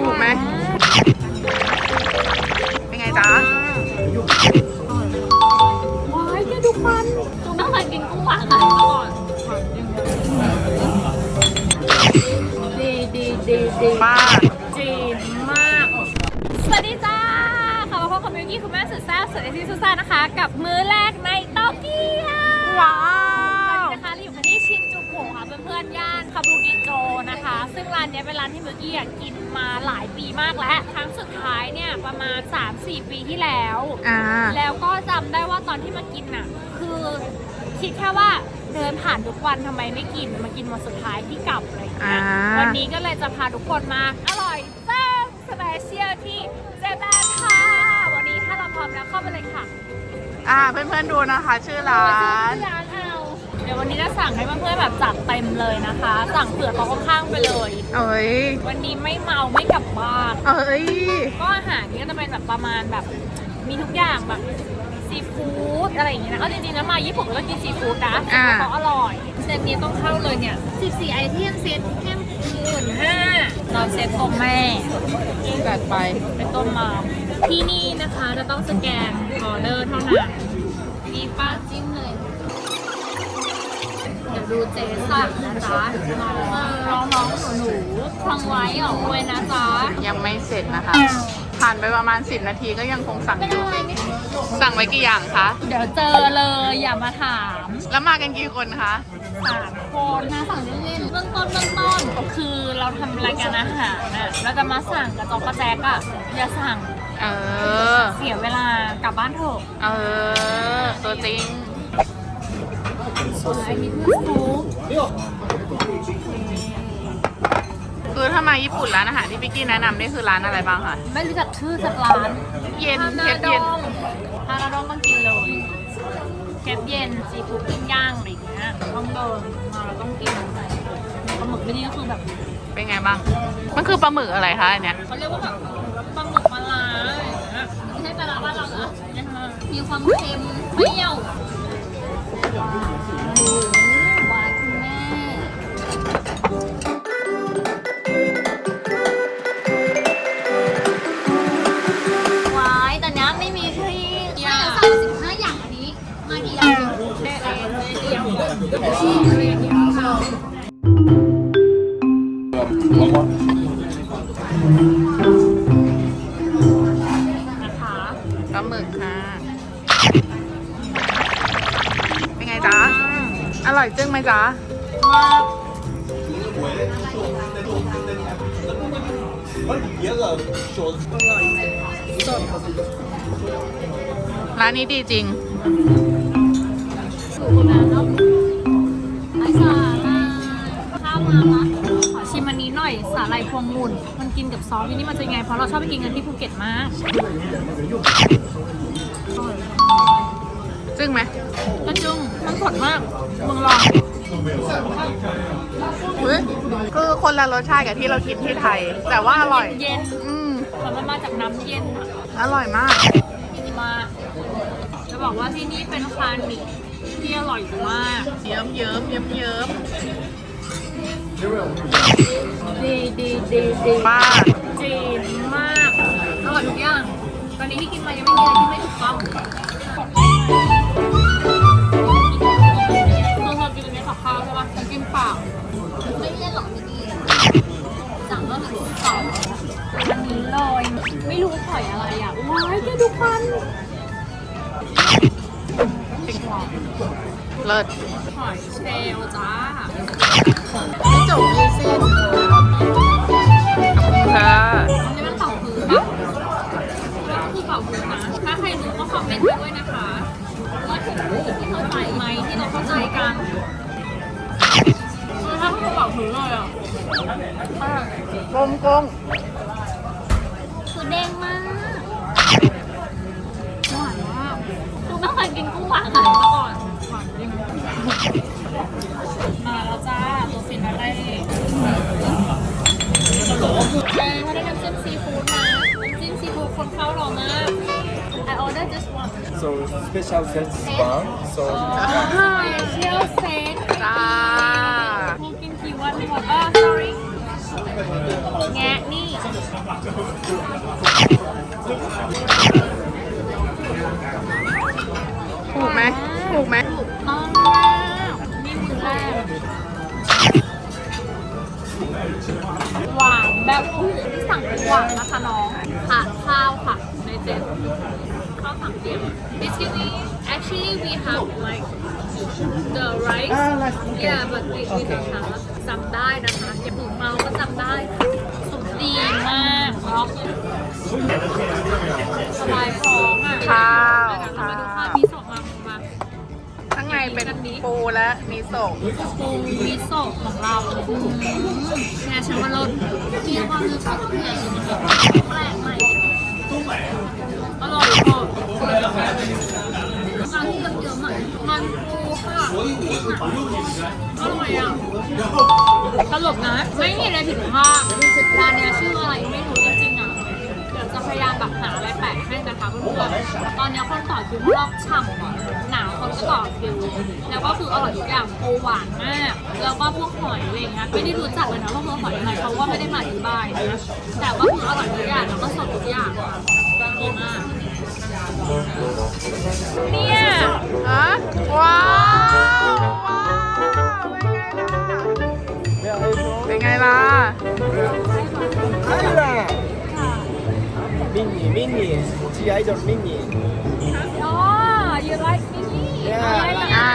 ถูกไหมเป็นไงจ๊ะว้ายแกดูมันจุงต้องเคยกินกุ้งหวานมาก่อนดีดีดีดีป้าจีนมาก สวัสดีจ้าค่ะมาพบกับมิวกี้คุณแม่สุดแซ่บสุดเอ็กซ์ซูซ่านะคะ กับมื้อแรกในโตเกียวว้าตอนว เพื่อนๆย่านคาบูกิโจนะคะ ซึ่งร้านเนี้ยเป็นร้านที่มิวกี้อยากกินมาหลายปีมากแล้วครั้งสุดท้ายเนี่ยประมาณ 3-4 ปีที่แล้ว อ่า แล้วก็จำได้ว่าตอนที่มากินน่ะ คือคิดแค่ว่าเดินผ่านทุกวันทำไมไม่กินมากินวันสุดท้ายที่กลับอะไรอย่างเงี้ยอ่า วันนี้ก็เลยจะพาทุกคนมา อร่อยแซ่บสเปเชียลที่เจแปนค่ะ วันนี้ถ้าเราพร้อมแล้วเข้าไปเลยค่ะอ่าเพื่อนๆดูนะคะ ชื่อร้านชื่อร้าน เอาเดี๋ยววันนี้จะสั่งให้เพื่อนๆแบบจัดเต็มเลยนะคะ สั่งเผื่อโต๊ะข้างๆไปเลย เอ้ย วันนี้ไม่เมาไม่กลับบ้าน เอ้ย ก็อาหารนี่ก็จะเป็นแบบประมาณแบบมีทุกอย่างแบบซีฟู้ดอะไรอย่างเงี้ยนะเอาจริงๆแล้วมาญี่ปุ่นก็กินซีฟู้ดนะอ่าเพราะอร่อยเซตนี้ต้องเข้าเลยเนี่ย 14 ไอเทมเซตแค่หมื่นห้าเราเซตตัวแม่ จัดไปเป็นต้นมามที่นี่นะคะจะต้องสแกนออเดอร์เท่านั้นมีป้าจิ้มเลยเดี๋ยวดูเจ๊สั่งนะจ๊ะน้องน้องๆหนูๆฟังไว้ออกด้วยนะจ๊ะยังไม่เสร็จนะคะ ผ่านไปประมาณ 10 นาทีก็ยังคงสั่งเป็นอยู่ อะไรเนี่ยสั่งไว้กี่อย่างคะ เดี๋ยวเจอเลยอย่ามาถามแล้วมากันกี่คนคะ สามคนนะสั่งเล่นๆเบื้องต้นเบื้องต้นคือเราทำรายการอาหารน่ะเราจะมาสั่งกระจอกกระแจกอะอย่าสั่งเออ เสียเวลากลับบ้านเถอะ เออ ตัวจริงส่วนไอ้นี่ คือซุปคือถ้ามาญี่ปุ่นร้านอาหารที่พี่กี้แนะนำนี่คือร้านอะไรบ้างคะไม่รู้จักชื่อสักร้านเย็นฮานาเทปดเย็นงฮานาดงต้องกินเลยเก็บเย็นซีฟู้ดปิ้งย่างอะไรอย่างเงี้ยต้องเดินมาเราต้องกินปลาหมึกที่นี่ก็คือแบบเป็นไงบ้าง มันคือปลาหมึกอะไรคะอันเนี้ย เขาเรียกว่าแบบปลาหมึกปลาร้าอะไรอย่างเงี้ยไม่ใช่ปลาร้าบ้านเรานะมีความเค็มเปรี้ยวหว ปลาหมึกค่ะ เป็นไงจ๊ะ อร่อยจึ้งไหมจ๊ะ ร้านนี้ดีจริงถูกแล้วเนะ ข้าวมาละขอชิมอันนี้หน่อยสาหร่ายพวงมุนมันกินกับซอสที่นี่มันจะยังไง เพราะเราชอบไปกินกันที่ภูเก็ตมากจึ้งไหมกระจุงมันสดมากมึงลองอุ๊ยคือคนละรสชาติกับที่เราคิดที่ไทย แต่ว่าอร่อย เย็นอืมๆแต่มันมาจากน้ำเย็นอะ อร่อยมาก มาจะบอกว่าที่นี่เป็นคานหมี่ที่อร่อยมาก เยิ้มเยิ้มเยิ้มเยิ้ม ดีดีดีดีมากจีนมากอร่อยทุกอย่าง ตอนนี้ที่กินมายังไม่มีอะไรที่ไม่ถูกต้อง เลิศหอยเชลล์จ้าไม่จบเลยสิขอบคุณค่ะอันนี้มันเป่าพื้นปะก็คือเป่าพื้นนะ ถ้าใครรู้ก็คอมเมนต์มาด้วยนะคะว่าถูกที่เข้าใจไหมที่เราเข้าใจกันเออถ้าคือเป่าพื้นเลยอะกลมกลม So special set one. So เชียวเซตจ้ามึงกินกี่วันหมดอะ sorry แงะนี่ถูกไหมถูกไหมต้องแล้วนี่มือแรกหวานแบบอุ๊ยที่สั่งเป็นหวานนะคะน้องค่ะข้าวค่ะในเซ็ต ข้าวสั่งเตรียม Excuse me actually we have like the rice Ah, like, okay. yeah but we we don't have จำได้นะคะอย่าถึงเมาก็จำได้สุดดีมากเนาะสบายท้องอะข้าวเดี๋ยวเรามาดูข้าวมีสองมามา ข้างในเป็นปูและมีโซะปูมิโซะของเราอืมเนี่ยฉันว่าเรามีความรู้สึกเนี่ยแปลกใหม่ อร่อยมากมันเยอะมันมันปูค่ะอร่อยอะตลกนะ ไม่มีอะไรผิดพลาดร้านเนี้ยชื่ออะไรไม่รู้จริงๆอะเดี๋ยวจะพยายามแบบหาอะไรแปะให้ นะคะเพื่อนๆตอนนี้คนต่อคิวรอบฉ่ำอะหนาวคนก็ต่อคิวแล้วก็คืออร่อยทุกอย่างโอหวานมาก แล้วก็พวกหอยอะไรเงี้ยไม่ได้รู้จักเลยนะว่ามันหอยอะไรเพราะว่าไม่ได้มาอธิบายนะแต่ว่าคืออร่อยทุกอย่างแล้วก็สดทุกอย่างดีมากเนี่ยฮะว้า Mini, mini, G idol mini. อ๋อ you like me เนี่ยอะไรล่ะอ่า